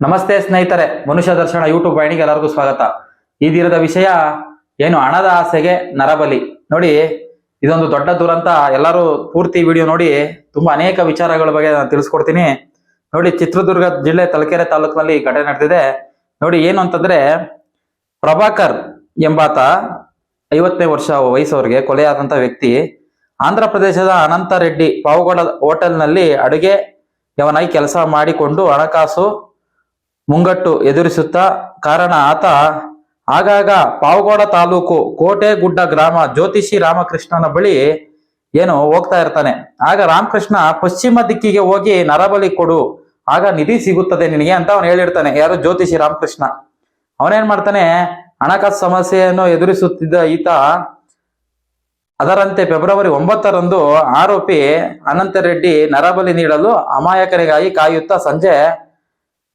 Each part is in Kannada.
ನಮಸ್ತೆ ಸ್ನೇಹಿತರೆ, ಮನುಷ್ಯ ದರ್ಶನ ಯೂಟ್ಯೂಬ್ ವಾಹಿನಿಗೆ ಎಲ್ಲರಿಗೂ ಸ್ವಾಗತ. ಈ ದಿನದ ವಿಷಯ ಏನು ಹಣದ ಆಸೆಗೆ ನರಬಲಿ. ನೋಡಿ, ಇದೊಂದು ದೊಡ್ಡ ದುರಂತ. ಎಲ್ಲರೂ ಪೂರ್ತಿ ವಿಡಿಯೋ ನೋಡಿ, ತುಂಬಾ ಅನೇಕ ವಿಚಾರಗಳ ಬಗ್ಗೆ ನಾನು ತಿಳಿಸ್ಕೊಡ್ತೀನಿ. ನೋಡಿ, ಚಿತ್ರದುರ್ಗ ಜಿಲ್ಲೆ ತಲಕೆರೆ ತಾಲೂಕಿನಲ್ಲಿ ಘಟನೆ ನಡೆದಿದೆ. ನೋಡಿ, ಏನು ಅಂತಂದ್ರೆ, ಪ್ರಭಾಕರ್ ಎಂಬಾತ ಐವತ್ತನೇ ವರ್ಷ ವಯಸ್ಸವರಿಗೆ ಕೊಲೆಯಾದಂತ ವ್ಯಕ್ತಿ, ಆಂಧ್ರ ಪ್ರದೇಶದ ಅನಂತ ರೆಡ್ಡಿ ಪಾವುಗಡ ಹೋಟೆಲ್ನಲ್ಲಿ ಅಡುಗೆ ಯವನಾಗಿ ಕೆಲಸ ಮಾಡಿಕೊಂಡು ಹಣಕಾಸು ಮುಂಗಟ್ಟು ಎದುರಿಸುತ್ತಾ ಕಾರಣ ಆತ ಆಗಾಗ ಪಾವಗೋಡ ತಾಲೂಕು ಕೋಟೆಗುಡ್ಡ ಗ್ರಾಮ ಜ್ಯೋತಿಷಿ ರಾಮಕೃಷ್ಣನ ಬಳಿ ಏನು ಹೋಗ್ತಾ ಇರ್ತಾನೆ. ಆಗ ರಾಮಕೃಷ್ಣ ಪಶ್ಚಿಮ ದಿಕ್ಕಿಗೆ ಹೋಗಿ ನರಬಲಿ ಕೊಡು, ಆಗ ನಿಧಿ ಸಿಗುತ್ತದೆ ನಿನಗೆ ಅಂತ ಅವನು ಹೇಳಿರ್ತಾನೆ. ಯಾರು? ಜ್ಯೋತಿಷಿ ರಾಮಕೃಷ್ಣ. ಅವನೇನ್ ಮಾಡ್ತಾನೆ? ಹಣಕಾಸು ಸಮಸ್ಯೆಯನ್ನು ಎದುರಿಸುತ್ತಿದ್ದ ಈತ ಅದರಂತೆ ಫೆಬ್ರವರಿ ಒಂಬತ್ತರಂದು ಆರೋಪಿ ಅನಂತ ರೆಡ್ಡಿ ನರಬಲಿ ನೀಡಲು ಅಮಾಯಕರಿಗಾಗಿ ಕಾಯುತ್ತಾ ಸಂಜೆ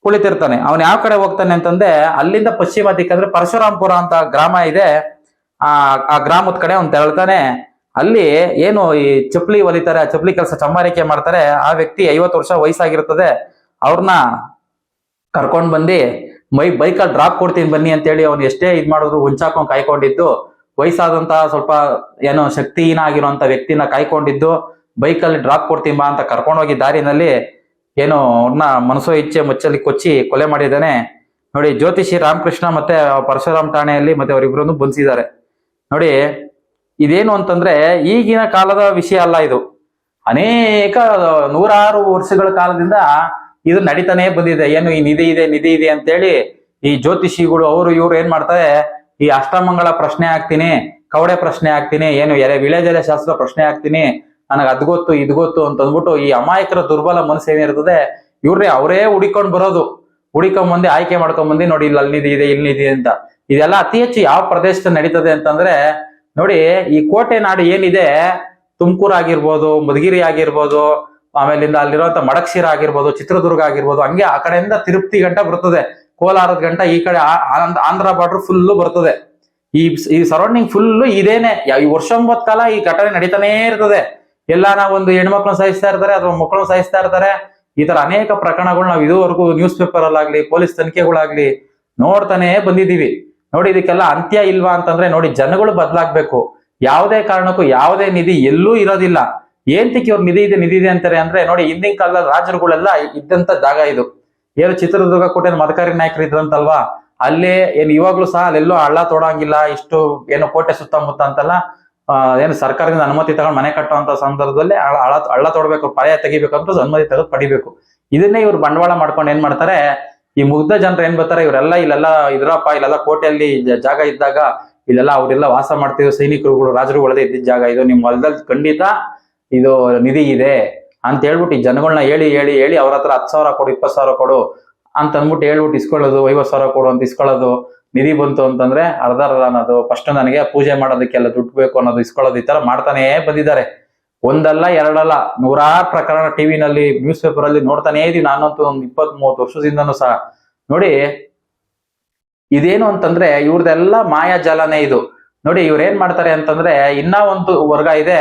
ಕುಳಿತಿರ್ತಾನೆ. ಅವನ್ ಯಾವ ಕಡೆ ಹೋಗ್ತಾನೆ ಅಂತಂದ್ರೆ, ಅಲ್ಲಿಂದ ಪಶ್ಚಿಮ ದಿಕ್ಕಂದ್ರೆ ಪರಶುರಾಂಪುರ ಅಂತ ಗ್ರಾಮ ಇದೆ. ಆ ಆ ಗ್ರಾಮದ ಕಡೆ ಅವ್ನು ತೆರಳ್ತಾನೆ. ಅಲ್ಲಿ ಏನು ಈ ಚಪ್ಪಲಿ ಒಲಿತಾರೆ ಆ ಚಪ್ಪಲಿ ಕೆಲಸ ಚಮ್ಮಾರಿಕೆ ಮಾಡ್ತಾರೆ. ಆ ವ್ಯಕ್ತಿ ಐವತ್ತು ವರ್ಷ ವಯಸ್ಸಾಗಿರ್ತದೆ ಅವ್ರನ್ನ ಕರ್ಕೊಂಡ್ ಬಂದು, ಮೈ, ಬೈಕಲ್ಲಿ ಡ್ರಾಪ್ ಕೊಡ್ತೀನಿ ಬನ್ನಿ ಅಂತೇಳಿ ಅವ್ನು ಎಷ್ಟೇ ಇದ್ ಮಾಡಿದ್ರು ಹುಂಚಾಕೊಂಡ್ ಕಾಯ್ಕೊಂಡಿದ್ದು. ವಯಸ್ಸಾದಂತ ಸ್ವಲ್ಪ ಏನೋ ಶಕ್ತಿಹೀನ ಆಗಿರುವಂತ ವ್ಯಕ್ತಿನ ಕಾಯ್ಕೊಂಡಿದ್ದು. ಬೈಕಲ್ಲಿ ಡ್ರಾಪ್ ಕೊಡ್ತೀನಿ ಬಾ ಅಂತ ಕರ್ಕೊಂಡೋಗಿ ದಾರಿನಲ್ಲಿ ಏನು ಅವ್ರನ್ನ ಮನಸೋ ಇಚ್ಛೆ ಮುಚ್ಚಲಿ ಕೊಚ್ಚಿ ಕೊಲೆ ಮಾಡಿದ್ದಾನೆ. ನೋಡಿ, ಜ್ಯೋತಿಷಿ ರಾಮಕೃಷ್ಣ ಮತ್ತೆ ಪರಶುರಾಮ್ ಠಾಣೆಯಲ್ಲಿ ಮತ್ತೆ ಅವರಿಬ್ರು ಬಂಧಿಸಿದ್ದಾರೆ. ನೋಡಿ, ಇದೇನು ಅಂತಂದ್ರೆ ಈಗಿನ ಕಾಲದ ವಿಷಯ ಅಲ್ಲ ಇದು. ಅನೇಕ ನೂರಾರು ವರ್ಷಗಳ ಕಾಲದಿಂದ ಇದು ನಡೀತಾನೆ ಬಂದಿದೆ. ಏನು ಈ ನಿಧಿ ಇದೆ ನಿಧಿ ಇದೆ ಅಂತೇಳಿ ಈ ಜ್ಯೋತಿಷಿಗಳು, ಅವರು ಇವ್ರು ಏನ್ ಮಾಡ್ತಾರೆ, ಈ ಅಷ್ಟಮಂಗಳ ಪ್ರಶ್ನೆ ಹಾಕ್ತೀನಿ, ಕವಡೆ ಪ್ರಶ್ನೆ ಹಾಕ್ತೀನಿ, ಏನು ಎಲೆ ವಿಳೆದೆಲೆ ಶಾಸ್ತ್ರ ಪ್ರಶ್ನೆ ಹಾಕ್ತೀನಿ ನನಗೆ ಅದ್ ಗೊತ್ತು, ಇದ್ ಗೊತ್ತು ಅಂತ ಅಂದ್ಬಿಟ್ಟು ಈ ಅಮಾಯಕರ ದುರ್ಬಲ ಮನಸ್ಸು ಏನಿರ್ತದೆ ಇವ್ರೇ ಅವರೇ ಹುಡಿಕೊಂಡ್ ಬರೋದು. ಹುಡಿಕೊಂಡ್ ಬಂದು ಆಯ್ಕೆ ಮಾಡ್ಕೊಂಡ್ ಬಂದಿ, ನೋಡಿ ಇಲ್ಲಿ ಅಲ್ಲಿ ಇದೆ ಇಲ್ಲಿ ನಿಧಿ ಅಂತ. ಇದೆಲ್ಲ ಅತಿ ಹೆಚ್ಚು ಯಾವ ಪ್ರದೇಶದಲ್ಲಿ ನಡೀತದೆ ಅಂತಂದ್ರೆ, ನೋಡಿ ಈ ಕೋಟೆ ನಾಡು ಏನಿದೆ, ತುಮಕೂರು ಆಗಿರ್ಬೋದು, ಮಧುಗಿರಿ ಆಗಿರ್ಬೋದು, ಆಮೇಲಿಂದ ಅಲ್ಲಿರುವಂತ ಮಡಕ್ಶಿರ ಆಗಿರ್ಬೋದು, ಚಿತ್ರದುರ್ಗ ಆಗಿರ್ಬೋದು, ಹಂಗೆ ಆ ಕಡೆಯಿಂದ ತಿರುಪತಿ ಗಂಟ ಬರ್ತದೆ. ಕೋಲಾರದ ಗಂಟ ಈ ಕಡೆ ಆಂಧ್ರ- ಬಾರ್ಡರ್ ಫುಲ್ಲು ಬರ್ತದೆ. ಈ ಈ ಸರೌಂಡಿಂಗ್ ಫುಲ್ಲು ಇದೇನೆ. ಈ ಈ ವರ್ಷೊಂಬತ್ ಕಾಲ ಈ ಘಟನೆ ನಡೀತಾನೇ ಇರ್ತದೆ. ಎಲ್ಲಾನ ಒಂದು ಹೆಣ್ಮಕ್ಳನ್ನ ಸಾಯಿಸ್ತಾ ಇರ್ತಾರೆ, ಅಥವಾ ಮಕ್ಕಳನ್ನ ಸಾಯಿಸ್ತಾ ಇರ್ತಾರೆ. ಈ ತರ ಅನೇಕ ಪ್ರಕರಣಗಳು ನಾವು ಇದುವರೆಗೂ ನ್ಯೂಸ್ ಪೇಪರ್ ಅಲ್ಲಾಗ್ಲಿ, ಪೊಲೀಸ್ ತನಿಖೆಗಳಾಗ್ಲಿ ನೋಡ್ತಾನೆ ಬಂದಿದೀವಿ ನೋಡಿ, ಇದಕ್ಕೆಲ್ಲ ಅಂತ್ಯ ಇಲ್ವಾ ಅಂತಂದ್ರೆ, ನೋಡಿ, ಜನಗಳು ಬದಲಾಗ್ಬೇಕು. ಯಾವುದೇ ಕಾರಣಕ್ಕೂ ಯಾವುದೇ ನಿಧಿ ಎಲ್ಲೂ ಇರೋದಿಲ್ಲ. ಏಂತಕ್ಕೆ ಇವ್ರ ನಿಧಿ ಇದೆ ನಿಧಿ ಇದೆ ಅಂತಾರೆ ಅಂದ್ರೆ, ನೋಡಿ, ಹಿಂದಿನ ಕಾಲದ ರಾಜರುಗಳೆಲ್ಲ ಇದ್ದಂತ ಜಾಗ ಇದು. ಏನು ಚಿತ್ರದುರ್ಗ ಕೋಟೆ ಮದಕಾರಿ ನಾಯಕರು ಇದ್ರಂತಲ್ವಾ? ಅಲ್ಲೇ ಏನ್ ಇವಾಗ್ಲೂ ಸಹ ಅಲ್ಲೆಲ್ಲೋ ಹಳ್ಳ ತೋಡಂಗಿಲ್ಲ, ಇಷ್ಟು ಏನು ಕೋಟೆ ಸುತ್ತಮುತ್ತ ಅಂತಲ್ಲ ಏನು ಸರ್ಕಾರದಿಂದ ಅನುಮತಿ ತಗೊಂಡು ಮನೆ ಕಟ್ಟುವಂತ ಸಂದರ್ಭದಲ್ಲಿ ಹಳ್ಳ ಹಳ್ಳ- ತೊಡಬೇಕು, ಪರ್ಯಾಯ ತೆಗಿಬೇಕಂತ ಅನುಮತಿ ತೆಗೆದು ಪಡಿಬೇಕು. ಇದನ್ನೇ ಇವ್ರು ಬಂಡವಾಳ ಮಾಡ್ಕೊಂಡು ಏನ್ ಮಾಡ್ತಾರೆ? ಈ ಮುಗ್ಧ ಜನರು ಏನ್ ಬರ್ತಾರೆ? ಇವರೆಲ್ಲ ಇಲ್ಲೆಲ್ಲ ಇದ್ರಪ್ಪ, ಇಲ್ಲೆಲ್ಲ ಕೋಟೆಯಲ್ಲಿ ಜಾಗ ಇದ್ದಾಗ ಇಲ್ಲೆಲ್ಲ ಅವರೆಲ್ಲ ವಾಸ ಮಾಡ್ತಿದ್ರು ಸೈನಿಕರುಗಳು ರಾಜರುಗಳದೇ ಇದ್ದಿದ್ದ ಜಾಗ ಇದು. ನಿಮ್ ಹೊಲದಲ್ಲಿ ಖಂಡಿತ ಇದು ನಿಧಿ ಇದೆ ಅಂತ ಹೇಳ್ಬಿಟ್ಟು ಈ ಜನಗಳನ್ನ ಹೇಳಿ ಹೇಳಿ ಹೇಳಿ ಅವ್ರ ಹತ್ರ ಹತ್ತು ಸಾವಿರ ಕೊಡು, ಇಪ್ಪತ್ತು ಸಾವಿರ ಕೊಡು ಅಂತ ಅಂದ್ಬಿಟ್ಟು ಹೇಳ್ಬಿಟ್ಟು ಇಸ್ಕೊಳ್ಳೋದು, ಐವತ್ತು ಸಾವಿರ ಕೊಡು ಅಂತ ಇಸ್ಕೊಳ್ಳೋದು. ನಿಧಿ ಬಂತು ಅಂತಂದ್ರೆ ಅರ್ಧ ಅರ್ಧ ಅನ್ನೋದು ಫಸ್ಟ್ ನನಗೆ ಪೂಜೆ ಮಾಡೋದಕ್ಕೆಲ್ಲ ದುಡ್ಡು ಬೇಕು ಅನ್ನೋದು ಇಸ್ಕೊಳ್ಳೋದು ಈ ತರ ಮಾಡ್ತಾನೆ ಬಂದಿದ್ದಾರೆ. ಒಂದಲ್ಲ, ಎರಡಲ್ಲ, ನೂರಾರು ಪ್ರಕರಣ ಟಿವಿನಲ್ಲಿ ನ್ಯೂಸ್ ಪೇಪರ್ ಅಲ್ಲಿ ನೋಡ್ತಾನೇ ಇದೀವಿ. ನಾನಂತೂ ಒಂದು ಇಪ್ಪತ್ ಮೂವತ್ತು ವರ್ಷದಿಂದನೂ ಸಹ. ನೋಡಿ, ಇದೇನು ಅಂತಂದ್ರೆ ಇವ್ರದೆಲ್ಲ ಮಾಯಾಜಾಲನೇ ಇದು. ನೋಡಿ ಇವ್ರು ಏನ್ ಮಾಡ್ತಾರೆ ಅಂತಂದ್ರೆ ಇನ್ನ ಒಂದು ವರ್ಗ ಇದೆ.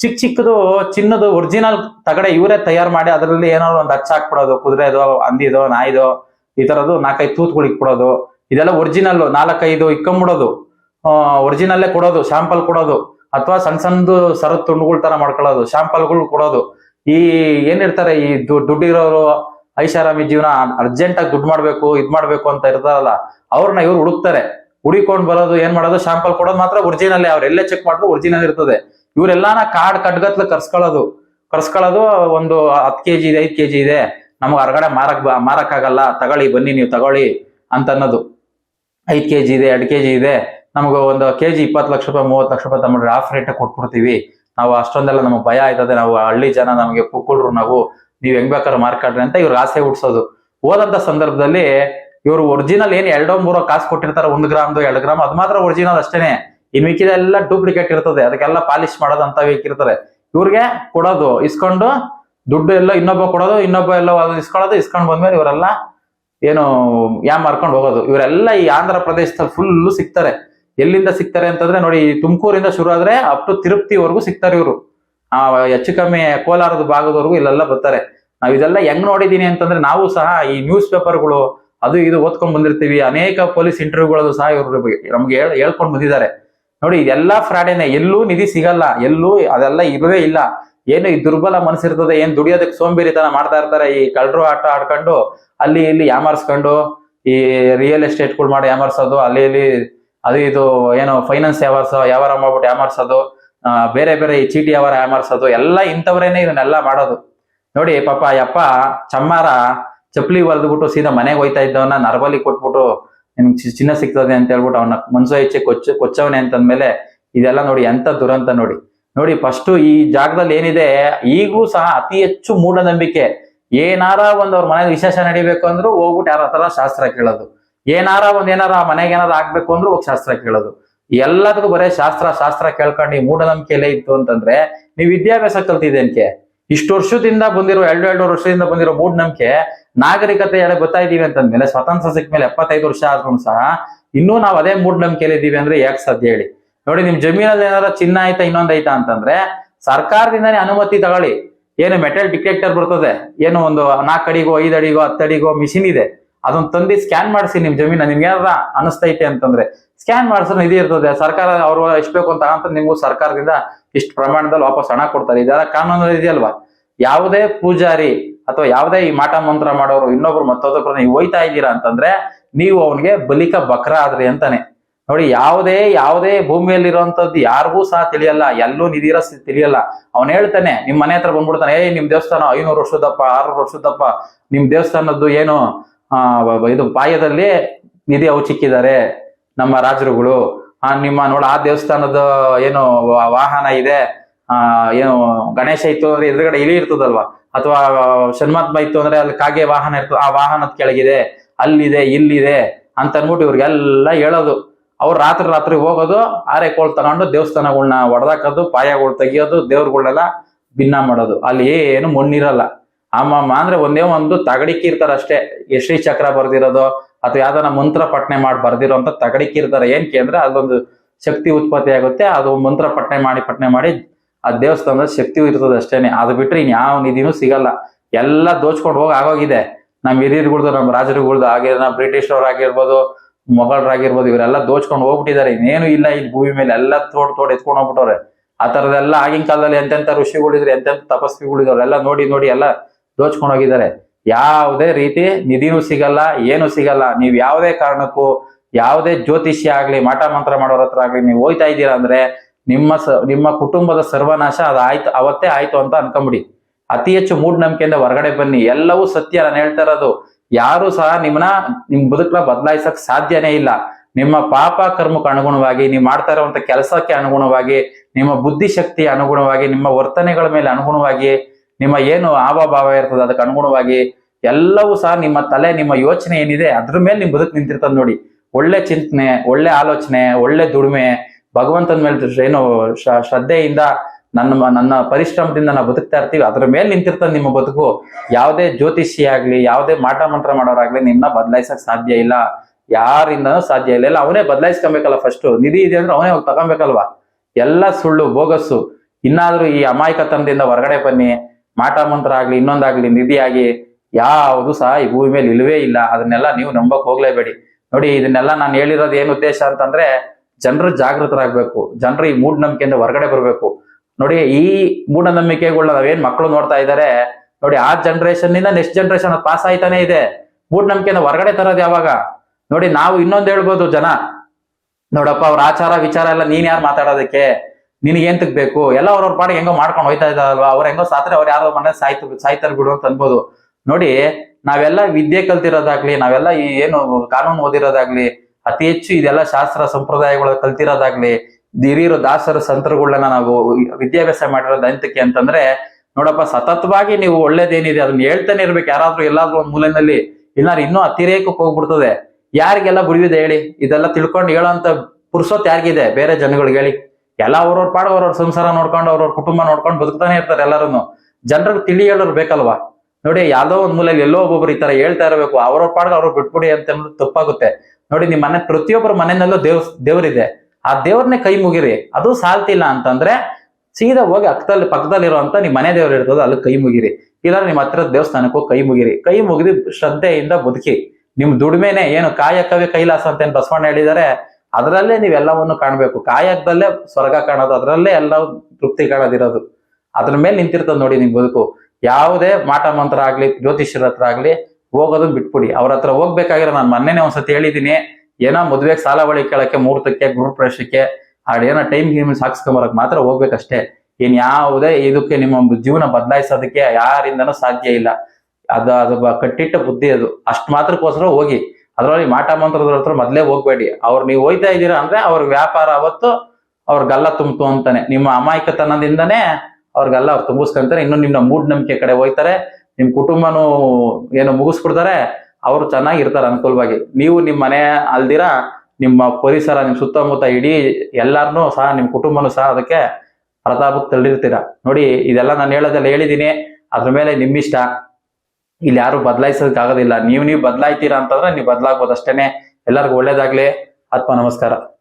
ಚಿಕ್ಕ ಚಿಕ್ಕದು, ಚಿನ್ನದು ಒರಿಜಿನಲ್ ತಗಡೆ ಇವರೇ ತಯಾರು ಮಾಡಿ ಅದರಲ್ಲಿ ಏನಾದ್ರು ಒಂದು ಅಚ್ಚ ಹಾಕ್ಬಿಡೋದು, ಕುದುರೆದೋ ಅಂದಿದೋ ನಾಯಿದೋ, ಈ ತರದ್ದು ನಾಲ್ಕೈದು ತೂತ್ಗಳು ಇಕ್ಬಿಡೋದು ಇದೆಲ್ಲ ಒರಿಜಿನಲ್ ನಾಲ್ಕೈದು ಇಕ್ಕಂಬಿಡೋದು ಒರಿಜಿನಲ್ಲೇ ಕೊಡೋದು ಶಾಂಪಲ್ ಕೊಡೋದು. ಅಥವಾ ಸಣ್ಣ ಸಣ್ಣದು ಸರದ ತುಂಡುಗಳ ತರ ಮಾಡ್ಕೊಳ್ಳೋದು ಶಾಂಪಲ್ಗಳು ಕೊಡೋದು. ಈ ಏನಿರ್ತಾರೆ, ಈ ದುಡ್ಡಿರೋರು ಐಷಾರಾಮಿ ಜೀವನ ಅರ್ಜೆಂಟ್ ಆಗಿ ದುಡ್ಡು ಮಾಡ್ಬೇಕು, ಇದ್ ಮಾಡ್ಬೇಕು ಅಂತ ಇರ್ತಾರಲ್ಲ, ಅವ್ರನ್ನ ಇವ್ರು ಹುಡುಕ್ತಾರೆ. ಹುಡಿಕೊಂಡ್ ಬರೋದು, ಏನ್ ಮಾಡೋದು ಶಾಂಪಲ್ ಕೊಡೋದು ಮಾತ್ರ ಒರಿಜಿನಲ್ ಅವ್ರು ಎಲ್ಲೇ ಚೆಕ್ ಮಾಡಿದ್ರು ಒರಿಜಿನಲ್ ಇರ್ತದೆ. ಇವರೆಲ್ಲಾನ ಕಾರ್ಡ್ ಕಡ್ಗತ್ಲ ಕರ್ಸ್ಕೊಳ್ಳೋದು. ಕರ್ಸ್ಕೊಳ್ಳೋದು ಒಂದು ಹತ್ತು ಕೆಜಿ ಇದೆ, ಐದು ಕೆಜಿ ಇದೆ. ನಮ್ಗೆ ಹೊರಗಡೆ ಮಾರಕ್ ಮಾರಕ್ ಮಾರಕ್ಕಾಗಲ್ಲ. ತಗೊಳ್ಳಿ, ಬನ್ನಿ, ನೀವು ತಗೊಳ್ಳಿ ಅಂತ ಅನ್ನೋದು ಐದು ಕೆಜಿ ಇದೆ, ಎರಡು ಕೆಜಿ ಇದೆ. ನಮಗೆ ಒಂದು ಕೆಜಿ ಇಪ್ಪತ್ತು ಲಕ್ಷ ರೂಪಾಯಿ, ಮೂವತ್ತು ಲಕ್ಷ ರೂಪಾಯಿ ತಮ್ಮ ಆಫ್ ರೇಟ್ ಕೊಟ್ಬಿಡ್ತೀವಿ. ನಾವು ಅಷ್ಟೊಂದೆಲ್ಲ ನಮಗೆ ಭಯ ಆಯ್ತದೆ. ನಾವು ಹಳ್ಳಿ ಜನ ನಮಗೆ ಕುಕ್ಕುಳ್ರು ನಾವು, ನೀವು ಹೆಂಗ್ ಬೇಕಾದ್ರೆ ಮಾರ್ಕಾಡ್ರಿ ಅಂತ ಇವ್ರು ಆಸೆ ಹುಡ್ಸೋದು ಹೋದಂತ ಸಂದರ್ಭದಲ್ಲಿ ಇವರು ಒರಿಜಿನಲ್ ಏನ್ ಎರಡೋ ಮೂರೋ ಕಾಸು ಕೊಟ್ಟಿರ್ತಾರೆ, ಒಂದು ಗ್ರಾಮ್ದು ಎರಡು ಗ್ರಾಮ್, ಅದು ಮಾತ್ರ ಒರಿಜಿನಲ್ ಅಷ್ಟೇನೆ. ಇನ್ ಮಿಕ್ಕಿದೆಲ್ಲ ಡೂಪ್ಲಿಕೇಟ್ ಇರ್ತದೆ. ಅದಕ್ಕೆಲ್ಲ ಪಾಲಿಶ್ ಮಾಡೋದು ಅಂತ ಇಕ್ಕಿರ್ತಾರೆ ಇವ್ರಿಗೆ ಕೊಡೋದು, ಇಸ್ಕೊಂಡು ದುಡ್ಡು ಎಲ್ಲ ಇನ್ನೊಬ್ಬ ಕೊಡೋದು, ಇನ್ನೊಬ್ಬ ಎಲ್ಲ ಇಸ್ಕೊಳ್ಳೋದು, ಇಸ್ಕೊಂಡ್ ಬಂದ್ಮೇಲೆ ಇವರೆಲ್ಲ ಏನು ಯಾ ಮಾರ್ಕೊಂಡು ಹೋಗೋದು. ಇವರೆಲ್ಲ ಈ ಆಂಧ್ರ ಪ್ರದೇಶದಲ್ಲಿ ಫುಲ್ಲು ಸಿಗ್ತಾರೆ. ಎಲ್ಲಿಂದ ಸಿಗ್ತಾರೆ ಅಂತಂದ್ರೆ ನೋಡಿ, ತುಮಕೂರಿಂದ ಶುರು ಆದ್ರೆ ಅಪ್ ಟು ತಿರುಪತಿವರೆಗೂ ಸಿಗ್ತಾರೆ ಇವರು. ಆ, ಹೆಚ್ಚು ಕಮ್ಮಿ ಕೋಲಾರದ ಭಾಗದವರೆಗೂ ಇಲ್ಲೆಲ್ಲ ಬರ್ತಾರೆ. ನಾವ್ ಇದೆಲ್ಲ ಹೆಂಗ್ ನೋಡಿದೀನಿ ಅಂತಂದ್ರೆ ನಾವು ಸಹ ಈ ನ್ಯೂಸ್ ಪೇಪರ್ಗಳು ಅದು ಇದು ಓದ್ಕೊಂಡ್ ಬಂದಿರ್ತೀವಿ. ಅನೇಕ ಪೊಲೀಸ್ ಇಂಟರ್ವ್ಯೂಗಳು ಸಹ ಇವರು ನಮ್ಗೆ ಹೇಳ್, ಹೇಳ್ಕೊಂಡ್ ಬಂದಿದ್ದಾರೆ. ನೋಡಿ, ಇದೆಲ್ಲ ಫ್ರಾಡೇನೆ. ಎಲ್ಲೂ ನಿಧಿ ಸಿಗಲ್ಲ. ಎಲ್ಲೂ ಅದೆಲ್ಲ ಇರುವೇ ಇಲ್ಲ. ಏನು ಈ ದುರ್ಬಲ ಮನಸ್ಸಿರ್ತದೆ, ಏನ್ ದುಡಿಯೋದಕ್ಕೆ ಸೋಂಬೇರಿತನ ಮಾಡ್ತಾ ಇರ್ತಾರೆ ಈ ಕಳ್ಳರು ಆಟ ಆಡ್ಕೊಂಡು, ಅಲ್ಲಿ ಇಲ್ಲಿ ಯಾಮಾರ್ಸ್ಕೊಂಡು, ಈ ರಿಯಲ್ ಎಸ್ಟೇಟ್ಗಳು ಮಾಡಿ ಯಾಮಾರ್ಸೋದು, ಅಲ್ಲಿ ಇಲ್ಲಿ ಅದು ಇದು ಏನು ಫೈನಾನ್ಸ್ ವ್ಯವಹಾರ ವ್ಯವಹಾರ ಮಾಡ್ಬಿಟ್ಟು ಯಾಮಾರ್ಸೋದು ಬೇರೆ ಬೇರೆ ಈ ಚೀಟಿ ವ್ಯವಹಾರ ಯಾಮಾರ್ಸೋದು, ಎಲ್ಲ ಇಂಥವ್ರೇನೆ ಇದನ್ನೆಲ್ಲ ಮಾಡೋದು. ನೋಡಿ, ಪಾಪ ಯಪ್ಪ ಚಮ್ಮಾರ, ಚಪ್ಪಲಿ ಹೊಲ್ದ್ಬಿಟ್ಟು ಸೀದಾ ಮನೆಗೆ ಹೋಯ್ತಾ ಇದ್ದವನ್ನ ನರಬಲಿ ಕೊಟ್ಬಿಟ್ಟು ನಿಮ್ಗೆ ಚಿನ್ನ ಸಿಗ್ತದೆ ಅಂತ ಹೇಳ್ಬಿಟ್ಟು ಅವನ ಮನ್ಸೋ ಇಚ್ಛೆ ಕೊಚ್ಚ ಕೊಚ್ಚವನೆ ಅಂತಂದ್ಮೇಲೆ ಇದೆಲ್ಲ ನೋಡಿ ಎಂತ ದುರಂತ ನೋಡಿ. ನೋಡಿ ಫಸ್ಟ್ ಈ ಜಾಗದಲ್ಲಿ ಏನಿದೆ ಈಗೂ ಸಹ ಅತಿ ಹೆಚ್ಚು ಮೂಢನಂಬಿಕೆ. ಏನಾರ ಒಂದ್ ಅವ್ರ ಮನೆ ವಿಶೇಷ ನಡಿಬೇಕು ಅಂದ್ರೂ ಹೋಗ್ಬಿಟ್ಟು ಯಾರ ಹತ್ರ ಶಾಸ್ತ್ರ ಕೇಳೋದು. ಏನಾರ ಒಂದ್ ಏನಾರ ಮನೆಗೆ ಏನಾರ ಆಗ್ಬೇಕು ಅಂದ್ರೂ ಹೋಗಿ ಶಾಸ್ತ್ರ ಕೇಳೋದು. ಎಲ್ಲದಕ್ಕೂ ಬರೇ ಶಾಸ್ತ್ರ ಶಾಸ್ತ್ರ ಕೇಳ್ಕೊಂಡು ಈ ಮೂಢನಂಬಿಕೆಯಲ್ಲೇ ಇತ್ತು ಅಂತಂದ್ರೆ ನೀವು ವಿದ್ಯಾಭ್ಯಾಸ ಕಲ್ತಿದ್ದೇನ್ಕೆ? ಇಷ್ಟು ವರ್ಷದಿಂದ ಬಂದಿರೋ, ಎರಡು ಎರಡು ವರ್ಷದಿಂದ ಬಂದಿರೋ ಮೂಢನಂಬಿಕೆ ನಾಗರಿಕತೆ ಎಡೆ ಬರ್ತಾ ಇದೀವಿ ಅಂತಂದ್ಮೇಲೆ ಸ್ವತಂತ್ರ ಸಿಕ್ಕ ಮೇಲೆ ಎಪ್ಪತ್ತೈದು ವರ್ಷ ಆದ್ರೂ ಸಹ ಇನ್ನೂ ನಾವು ಅದೇ ಮೂಢನಂಬಿಕೆಯಲ್ಲಿ ಇದೀವಿ ಅಂದ್ರೆ ಯಾಕೆ ಸಾಧ್ಯ ಹೇಳಿ? ನೋಡಿ, ನಿಮ್ ಜಮೀನಲ್ಲಿ ಏನಾರ ಚಿನ್ನ ಆಯ್ತಾ, ಇನ್ನೊಂದ್ ಆಯ್ತಾ ಅಂತಂದ್ರೆ ಸರ್ಕಾರದಿಂದಾನೇ ಅನುಮತಿ ತಗೊಳ್ಳಿ. ಏನು ಮೆಟಲ್ ಡಿಟೆಕ್ಟರ್ ಬರ್ತದೆ, ಏನು ಒಂದು ನಾಲ್ಕು ಅಡಿಗೋ, ಐದು ಅಡಿಗೋ, ಹತ್ತು ಅಡಿಗೋ ಮಿಷಿನ್ ಇದೆ. ಅದನ್ನ ತಂದು ಸ್ಕ್ಯಾನ್ ಮಾಡಿಸಿ ನಿಮ್ ಜಮೀನ, ನಿಮ್ಗೆ ಏನಾರ ಅನಿಸ್ತೈತೆ ಅಂತಂದ್ರೆ ಸ್ಕ್ಯಾನ್ ಮಾಡಿಸಿದ್ರೆ ಇದು ಇರ್ತದೆ. ಸರ್ಕಾರ ಅವ್ರು ಎಷ್ಟು ಬೇಕು ಅಂತ ನಿಮ್ಗೂ ಸರ್ಕಾರದಿಂದ ಇಷ್ಟು ಪ್ರಮಾಣದಲ್ಲಿ ವಾಪಸ್ ಹಣ ಕೊಡ್ತಾರೆ. ಇದೆಲ್ಲ ಕಾನೂನು ಇದೆಯಲ್ವಾ? ಯಾವುದೇ ಪೂಜಾರಿ ಅಥವಾ ಯಾವುದೇ ಈ ಮಾಟ ಮಂತ್ರ ಮಾಡೋರು ಇನ್ನೊಬ್ರು ಮತ್ತೊಬ್ಬರು ನೀವು ಹೋಯ್ತಾ ಇದ್ದೀರಾ ಅಂತಂದ್ರೆ ನೀವು ಅವನಿಗೆ ಬಲಿಕ ಬಕ್ರ ಆದ್ರಿ ಅಂತಾನೆ. ನೋಡಿ, ಯಾವುದೇ ಯಾವುದೇ ಭೂಮಿಯಲ್ಲಿರುವಂತದ್ದು ಯಾರಿಗೂ ಸಹ ತಿಳಿಯಲ್ಲ, ಎಲ್ಲೂ ನಿಧಿರ ತಿಳಿಯಲ್ಲ. ಅವನ್ ಹೇಳ್ತಾನೆ, ನಿಮ್ ಮನೆ ಹತ್ರ ಬಂದ್ಬಿಡ್ತಾನೆ ಏ ನಿಮ್ ದೇವಸ್ಥಾನ ಐನೂರು ವರ್ಷದಪ್ಪ ಆರ್ನೂರು ವರ್ಷದಪ್ಪ ನಿಮ್ ದೇವಸ್ಥಾನದ್ದು ಏನು ಇದು ಪಾಯದಲ್ಲಿ ನಿಧಿ ಅವು ಚಿಕ್ಕಿದ್ದಾರೆ ನಮ್ಮ ರಾಜರುಗಳು. ನಿಮ್ಮ ನೋಡ ಆ ದೇವಸ್ಥಾನದ ಏನು ವಾಹನ ಇದೆ, ಆ, ಏನು ಗಣೇಶ ಇತ್ತು ಅಂದ್ರೆ ಎದುರುಗಡೆ ಇಲಿ ಇರ್ತದಲ್ವಾ? ಅಥವಾ ಶನ್ಮಾತ್ಮ ಇತ್ತು ಅಂದ್ರೆ ಅಲ್ಲಿ ಕಾಗೆ ವಾಹನ ಇರ್ತದೆ ಆ ವಾಹನದ ಕೆಳಗಿದೆ, ಅಲ್ಲಿದೆ, ಇಲ್ಲಿದೆ ಅಂತ ಅನ್ಬಿಟ್ಟು ಇವ್ರಿಗೆಲ್ಲ ಹೇಳೋದು. ಅವ್ರು ರಾತ್ರಿ ರಾತ್ರಿ ಹೋಗೋದು, ಆರೆ ಕೋಳ್ ತಗೊಂಡು ದೇವಸ್ಥಾನಗಳನ್ನ ಹೊಡೆದಾಕೋದು ಪಾಯಗಳು ತೆಗಿಯೋದು ದೇವ್ರಗಳನ್ನೆಲ್ಲ ಭಿನ್ನ ಮಾಡೋದು. ಅಲ್ಲಿ ಏನು ಮಣ್ಣಿರಲ್ಲ ಅಮ್ಮಮ್ಮ ಅಂದ್ರೆ ಒಂದೇ ಒಂದು ತಗಡಿಕ್ಕಿ ಇರ್ತಾರ ಅಷ್ಟೇ ಚಕ್ರ ಬರ್ದಿರೋದು ಅಥವಾ ಯಾವ್ದಾನ ಮಂತ್ರ ಪಠನೆ ಮಾಡಿ ಬರ್ದಿರೋ ಅಂತ ತಗಡಿಕ್ಕಿ ಇರ್ತಾರೆ ಏನ್ಕೆ ಅಂದ್ರೆ ಅದೊಂದು ಶಕ್ತಿ ಉತ್ಪತ್ತಿ ಆಗುತ್ತೆ, ಅದು ಮಂತ್ರ ಪಠನೆ ಮಾಡಿ ಪಠನೆ ಮಾಡಿ ಆ ದೇವಸ್ಥಾನದ ಶಕ್ತಿ ಇರ್ತದೆ ಅಷ್ಟೇನೆ. ಅದು ಬಿಟ್ರೆ ಇನ್ ಯಾವ ನಿಧಿನೂ ಸಿಗಲ್ಲ. ಎಲ್ಲ ದೋಚ್ಕೊಂಡು ಹೋಗಿ ಆಗೋಗಿದೆ. ನಮ್ ಹಿರಿಯರುಗಳ್ದು ನಮ್ಮ ರಾಜರುಗಳ್ದು ಆಗಿರೋ ಬ್ರಿಟಿಷ್ ಆಗಿರ್ಬೋದು ಮೊಘಲರಾಗಿರ್ಬೋದು, ಇವರೆಲ್ಲ ದೋಚ್ಕೊಂಡು ಹೋಗ್ಬಿಟ್ಟಿದ್ದಾರೆ. ಇನ್ನೇನು ಇಲ್ಲ ಇಲ್ಲಿ ಭೂಮಿ ಮೇಲೆ. ಎಲ್ಲ ತೋಡ್ ತೋಡ್ ಎತ್ಕೊಂಡು ಹೋಗ್ಬಿಟ್ಟವ್ರೆ. ಆ ತರದೆಲ್ಲ ಆಗಿನ ಕಾಲದಲ್ಲಿ ಎಂತೆಂತ ಋಷಿಗಳಿದ್ರು, ಎಂತೆಂತ ತಪಸ್ವಿಗಳಿದ್ರು ಎಲ್ಲ ನೋಡಿ ನೋಡಿ ಎಲ್ಲ ದೋಚ್ಕೊಂಡು ಹೋಗಿದ್ದಾರೆ. ಯಾವುದೇ ರೀತಿ ನಿಧಿನೂ ಸಿಗಲ್ಲ, ಏನು ಸಿಗಲ್ಲ. ನೀವ್ ಯಾವುದೇ ಕಾರಣಕ್ಕೂ, ಯಾವುದೇ ಜ್ಯೋತಿಷ್ಯ ಆಗ್ಲಿ, ಮಾಟ ಮಂತ್ರ ಮಾಡೋರ ಹತ್ರ ಆಗ್ಲಿ, ನೀವು ಹೋಯ್ತಾ ಇದ್ದೀರಾ ಅಂದ್ರೆ ನಿಮ್ಮ ನಿಮ್ಮ ಕುಟುಂಬದ ಸರ್ವನಾಶ ಅದು ಆಯ್ತು, ಅವತ್ತೇ ಆಯ್ತು ಅಂತ ಅನ್ಕೊಂಬಿಡಿ. ಅತಿ ಹೆಚ್ಚು ಮೂಢನಂಬಿಕೆಯಿಂದ ಹೊರಗಡೆ ಬನ್ನಿ. ಎಲ್ಲವೂ ಸತ್ಯ ನಾನು ಹೇಳ್ತಾ ಇರೋದು. ಯಾರು ಸಹ ನಿಮ್ಮನ್ನ ನಿಮ್ ಬದುಕನ್ನ ಬದಲಾಯಿಸಕ್ ಸಾಧ್ಯನೇ ಇಲ್ಲ. ನಿಮ್ಮ ಪಾಪ ಕರ್ಮಕ್ಕೆ ಅನುಗುಣವಾಗಿ, ನೀವು ಮಾಡ್ತಾ ಇರುವಂತ ಕೆಲಸಕ್ಕೆ ಅನುಗುಣವಾಗಿ, ನಿಮ್ಮ ಬುದ್ಧಿಶಕ್ತಿ ಅನುಗುಣವಾಗಿ, ನಿಮ್ಮ ವರ್ತನೆಗಳ ಮೇಲೆ ಅನುಗುಣವಾಗಿ ನಿಮ್ಮ ಏನು ಹಾವಭಾವ ಇರ್ತದೆ, ಅದಕ್ಕೆ ಅನುಗುಣವಾಗಿ ಎಲ್ಲವೂ ಸಹ ನಿಮ್ಮ ತಲೆ, ನಿಮ್ಮ ಯೋಚನೆ ಏನಿದೆ, ಅದ್ರ ಮೇಲೆ ನಿಮ್ ಬದುಕು ನಿಂತಿರ್ತದ ನೋಡಿ. ಒಳ್ಳೆ ಚಿಂತನೆ, ಒಳ್ಳೆ ಆಲೋಚನೆ, ಒಳ್ಳೆ ದುಡಿಮೆ, ಭಗವಂತನ ಮೇಲೆ ಏನು ಶ್ರದ್ಧೆಯಿಂದ ನನ್ನ ನನ್ನ ಪರಿಶ್ರಮದಿಂದ ನಾವು ಬದುಕ್ತಾ ಇರ್ತೀವಿ, ಅದ್ರ ಮೇಲೆ ನಿಂತಿರ್ತದೆ ನಿಮ್ಮ ಬದುಕು. ಯಾವುದೇ ಜ್ಯೋತಿಷಿ ಆಗ್ಲಿ, ಯಾವುದೇ ಮಾಟ ಮಂತ್ರ ಮಾಡೋರಾಗ್ಲಿ ನಿಮ್ಮನ್ನ ಬದಲಾಯಿಸಕ್ ಸಾಧ್ಯ ಇಲ್ಲ. ಯಾರಿಂದನೂ ಸಾಧ್ಯ ಇಲ್ಲ. ಇಲ್ಲ ಅವನೇ ಬದಲಾಯಿಸ್ಕೊಬೇಕಲ್ಲ ಫಸ್ಟ್ ನಿಧಿ ಇದೆ ಅಂದ್ರೆ ಅವನೇ ಹೋಗಿ ತಗೊಬೇಕಲ್ವಾ? ಎಲ್ಲ ಸುಳ್ಳು, ಬೋಗಸ್ಸು. ಇನ್ನಾದ್ರೂ ಈ ಅಮಾಯಕತನದಿಂದ ಹೊರಗಡೆ ಬನ್ನಿ. ಮಾಟ ಮಂತ್ರ ಆಗ್ಲಿ ಇನ್ನೊಂದಾಗ್ಲಿ ನಿಧಿ ಆಗಿ ಯಾವುದು ಸಹ ಈ ಭೂಮಿ ಮೇಲೆ ಇಲ್ವೇ ಇಲ್ಲ. ಅದನ್ನೆಲ್ಲ ನೀವು ನಂಬಕ್ ಹೋಗ್ಲೇಬೇಡಿ. ನೋಡಿ, ಇದನ್ನೆಲ್ಲ ನಾನು ಹೇಳಿರೋದು ಏನ್ ಉದ್ದೇಶ ಅಂತಂದ್ರೆ ಜನರು ಜಾಗೃತರಾಗ್ಬೇಕು. ಜನರು ಈ ಮೂಢನಂಬಿಕೆಯಿಂದ ಹೊರಗಡೆ ಬರ್ಬೇಕು. ನೋಡಿ, ಈ ಮೂಢನಂಬಿಕೆಗಳನ್ನ ನಾವೇನ್ ಮಕ್ಕಳು ನೋಡ್ತಾ ಇದ್ದಾರೆ ನೋಡಿ, ಆ ಜನರೇಷನ್ನಿಂದ ನೆಕ್ಸ್ಟ್ ಜನರೇಷನ್ ಪಾಸ್ ಆಯ್ತಾನೆ ಇದೆ. ಮೂಢನಂಬಿಕೆನ ಹೊರಗಡೆ ತರೋದು ಯಾವಾಗ? ನೋಡಿ, ನಾವು ಇನ್ನೊಂದು ಹೇಳ್ಬೋದು ಜನ. ನೋಡಪ್ಪ, ಅವ್ರ ಆಚಾರ, ವಿಚಾರ ಎಲ್ಲ ನೀನ್ ಯಾರು ಮಾತಾಡೋದಕ್ಕೆ? ನಿನಗೇನ್ ಬೇಕು? ಎಲ್ಲ ಅವ್ರವ್ರ ಪಾಡಿಗೆ ಹೆಂಗೋ ಮಾಡ್ಕೊಂಡು ಹೋಯ್ತಾ ಇದ್ದಾರಲ್ವಾ? ಅವ್ರ ಹೆಂಗೋ ಸಾತ್ರೆ ಅವ್ರು ಯಾರೋ ಮನೆ ಸಾಯ್ತು ಸಾಯ್ತಾರ ಬಿಡು ಅಂತ ಅನ್ಬೋದು. ನೋಡಿ, ನಾವೆಲ್ಲ ವಿದ್ಯೆ ಕಲ್ತಿರೋದಾಗ್ಲಿ, ನಾವೆಲ್ಲ ಈ ಏನು ಕಾನೂನು ಓದಿರೋದಾಗ್ಲಿ, ಅತಿ ಹೆಚ್ಚು ಇದೆಲ್ಲ ಶಾಸ್ತ್ರ ಸಂಪ್ರದಾಯಗಳ ಕಲ್ತಿರೋದಾಗ್ಲಿ ಹಿರಿಯರು ದಾಸರು ಸಂತರುಗಳನ್ನ ನಾವು ವಿದ್ಯಾಭ್ಯಾಸ ಮಾಡಿರೋದು ಅಂತಕ್ಕೆ ಅಂತಂದ್ರೆ, ನೋಡಪ್ಪ, ಸತತವಾಗಿ ನೀವು ಒಳ್ಳೇದೇನಿದೆ, ಅದನ್ನ ಹೇಳ್ತಾನೆ ಇರ್ಬೇಕು. ಯಾರಾದ್ರೂ ಎಲ್ಲಾದ್ರೂ ಒಂದ್ ಮೂಲೆಯಲ್ಲಿ ಇಲ್ಲ ಇನ್ನೂ ಅತಿರೇಕಕ್ಕೆ ಹೋಗ್ಬಿಡ್ತದೆ. ಯಾರಿಗೆಲ್ಲ ಬುರಿವಿದೆ ಹೇಳಿ? ಇದೆಲ್ಲ ತಿಳ್ಕೊಂಡು ಹೇಳೋಂತ ಪುರ್ಸೊತ್ ಯಾರಿಗಿದೆ? ಬೇರೆ ಜನಗಳಿಗೆ ಹೇಳಿ. ಎಲ್ಲ ಅವ್ರವ್ರ ಪಾಡ ಅವ್ರವ್ರ ಸಂಸಾರ ನೋಡ್ಕೊಂಡು ಅವ್ರವ್ರ ಕುಟುಂಬ ನೋಡ್ಕೊಂಡು ಬದುಕ್ತಾನೆ ಇರ್ತಾರೆ ಎಲ್ಲರೂ ಜನರಿಗೆ ತಿಳಿ ಹೇಳೋರು ಬೇಕಲ್ವಾ? ನೋಡಿ, ಯಾವ್ದೋ ಒಂದ್ ಮೂಲೆಯಲ್ಲಿ ಎಲ್ಲೋ ಒಬ್ಬೊಬ್ರು ಈ ತರ ಹೇಳ್ತಾ ಇರಬೇಕು, ಅವ್ರವ್ರ ಪಾಡ್ಗೆ ಅವ್ರು ಬಿಟ್ಬಿಡಿ ಅಂತ ತಪ್ಪಾಗುತ್ತೆ. ನೋಡಿ ನಿಮ್ ಮನೆ ಪ್ರತಿಯೊಬ್ಬರ ಮನೆಯಲ್ಲೂ ದೇವ್, ದೇವ್ರಿದೆ. ಆ ದೇವ್ರನ್ನೇ ಕೈ ಮುಗಿರಿ. ಅದು ಸಾಲ್ತಿಲ್ಲ ಅಂತಂದ್ರೆ ಸೀದಾ ಹೋಗಿ ಅಕ್ಕದಲ್ಲಿ ಪಕ್ಕದಲ್ಲಿರುವಂತ ನಿಮ್ಮ ಮನೆ ದೇವರು ಇರ್ತದೆ ಅಲ್ಲಿ ಕೈ ಮುಗಿರಿ. ಇಲ್ಲ ನಿಮ್ ಹತ್ರ ದೇವಸ್ಥಾನಕ್ಕೂ ಕೈ ಮುಗಿರಿ. ಕೈ ಮುಗಿದು ಶ್ರದ್ಧೆಯಿಂದ ಬದುಕಿ. ನಿಮ್ ದುಡಿಮೆನೆ ಏನು ಕಾಯಕವೇ ಕೈಲಾಸ ಅಂತ ಏನ್ ಬಸವಣ್ಣ ಹೇಳಿದ್ದಾರೆ ಅದರಲ್ಲೇ ನೀವೆಲ್ಲವನ್ನು ಕಾಣಬೇಕು. ಕಾಯಕದಲ್ಲೇ ಸ್ವರ್ಗ ಕಾಣೋದು, ಅದರಲ್ಲೇ ಎಲ್ಲ ತೃಪ್ತಿ ಕಾಣೋದಿರೋದು. ಅದ್ರ ಮೇಲೆ ನಿಂತಿರ್ತದೆ ನೋಡಿ ನಿಮ್ ಬದುಕು. ಯಾವುದೇ ಮಾಟ ಮಂತ್ರ ಆಗ್ಲಿ, ಜ್ಯೋತಿಷ್ಯರ ಹತ್ರ ಆಗ್ಲಿ, ಹೋಗೋದನ್ನ ಬಿಟ್ಬಿಡಿ. ಅವ್ರ ಹತ್ರ ಹೋಗ್ಬೇಕಾಗಿರೋ ನಾನು ಮೊನ್ನೆನೆ ಒಂದ್ಸತಿ ಹೇಳಿದೀನಿ. ಏನೋ ಮದ್ವೆಗೆ ಸಾಲ ಬಳಿ ಕೇಳಕ್ಕೆ ಮುಹೂರ್ತಕ್ಕೆ ಗೃಹಪ್ರವೇಶಕ್ಕೆ ಅದೇನೋ ಟೈಮ್ ಗೀಮ್ ಸಾಕ್ಸ್ಕೊಂಬರಕ್ ಮಾತ್ರ ಹೋಗ್ಬೇಕಷ್ಟೇ. ಇನ್ ಯಾವುದೇ ಇದಕ್ಕೆ ನಿಮ್ಮ ಜೀವನ ಬದಲಾಯಿಸೋದಕ್ಕೆ ಯಾರಿಂದನೂ ಸಾಧ್ಯ ಇಲ್ಲ. ಅದು ಅದು ಕಟ್ಟಿಟ್ಟ ಬುದ್ಧಿ ಅದು. ಅಷ್ಟು ಮಾತ್ರಕ್ಕೋಸ್ಕರ ಹೋಗಿ. ಅದ್ರಲ್ಲಿ ಮಾಟ ಮಂತ್ರದ್ರ ಹತ್ರ ಮೊದ್ಲೇ ಹೋಗ್ಬೇಡಿ. ಅವ್ರು ನೀವು ಹೋಯ್ತಾ ಇದ್ದೀರಾ ಅಂದ್ರೆ ಅವ್ರ ವ್ಯಾಪಾರ ಅವತ್ತು ಅವ್ರ ಗಲ್ಲ ತುಂಬಿತು ಅಂತಾನೆ. ನಿಮ್ಮ ಅಮಾಯಕತನದಿಂದನೇ ಅವ್ರಿಗೆಲ್ಲ ಅವ್ರು ತುಂಬಿಸ್ಕೊಂತಾರೆ. ಇನ್ನು ನಿಮ್ಮ ಮೂಢನಂಬಿಕೆ ಕಡೆ ಹೋಯ್ತಾರೆ. ನಿಮ್ ಕುಟುಂಬನೂ ಏನು ಮುಗಿಸ್ಬಿಡ್ತಾರೆ. ಅವ್ರು ಚೆನ್ನಾಗಿ ಇರ್ತಾರೆ ಅನುಕೂಲವಾಗಿ ನೀವು ನಿಮ್ಮ ಮನೆ ಅಲ್ದಿರ, ನಿಮ್ಮ ಪರಿಸರ, ನಿಮ್ ಸುತ್ತಮುತ್ತ ಇಡೀ ಎಲ್ಲಾರನ್ನೂ ಸಹ, ನಿಮ್ ಕುಟುಂಬನೂ ಸಹ ಅದಕ್ಕೆ ಪ್ರತಾಪಕ್ಕೆ ತಳ್ಳಿರ್ತೀರ. ನೋಡಿ, ಇದೆಲ್ಲ ನಾನು ಹೇಳೋದೆಲ್ಲ ಹೇಳಿದ್ದೀನಿ ಅದ್ರ ಮೇಲೆ ನಿಮ್ಮಿಷ್ಟ. ಇಲ್ಲಿ ಯಾರು ಬದಲಾಯಿಸೋದಕ್ಕೆ ಆಗೋದಿಲ್ಲ. ನೀವು ನೀವು ಬದಲಾಯ್ತೀರಾ ಅಂತಂದ್ರೆ ನೀವು ಬದಲಾಗ್ಬೋದು ಅಷ್ಟೇನೆ. ಎಲ್ಲರಿಗೂ ಒಳ್ಳೇದಾಗ್ಲಿ. ಆತ್ಮ ನಮಸ್ಕಾರ.